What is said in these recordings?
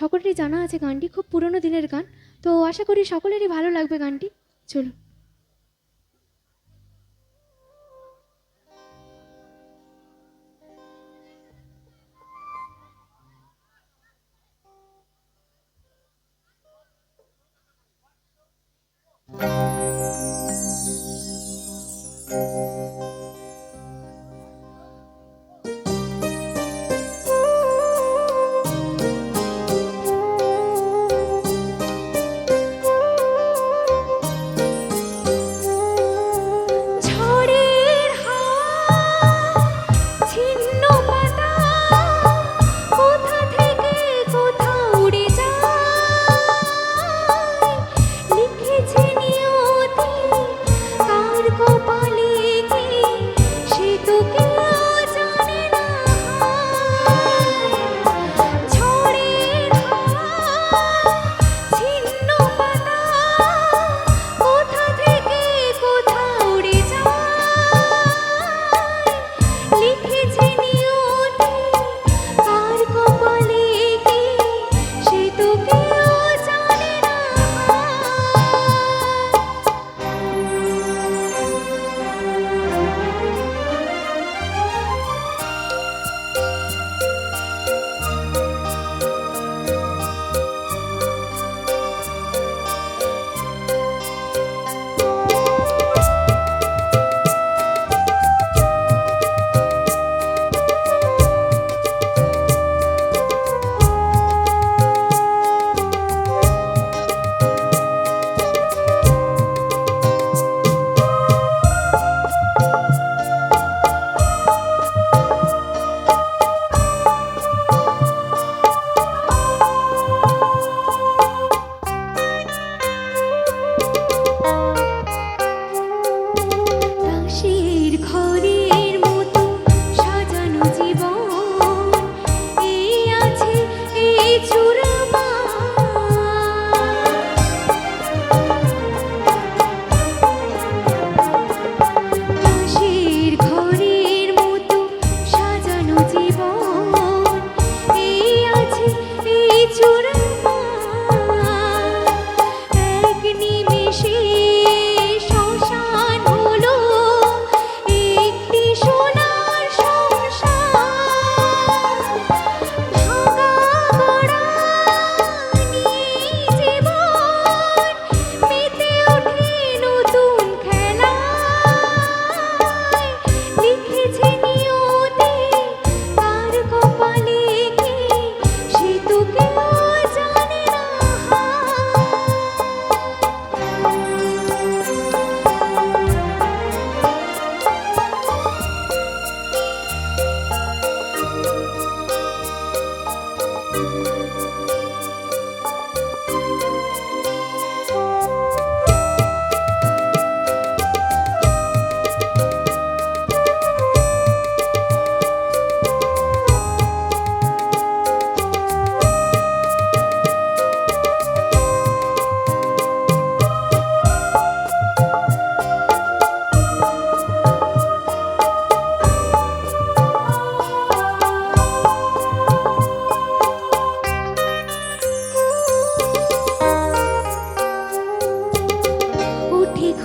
সকলেরই জানা আছে গানটি, খুব পুরনো দিনের গান। তো আশা করি সকলেরই ভালো লাগবে গানটি। চলো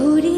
Cody.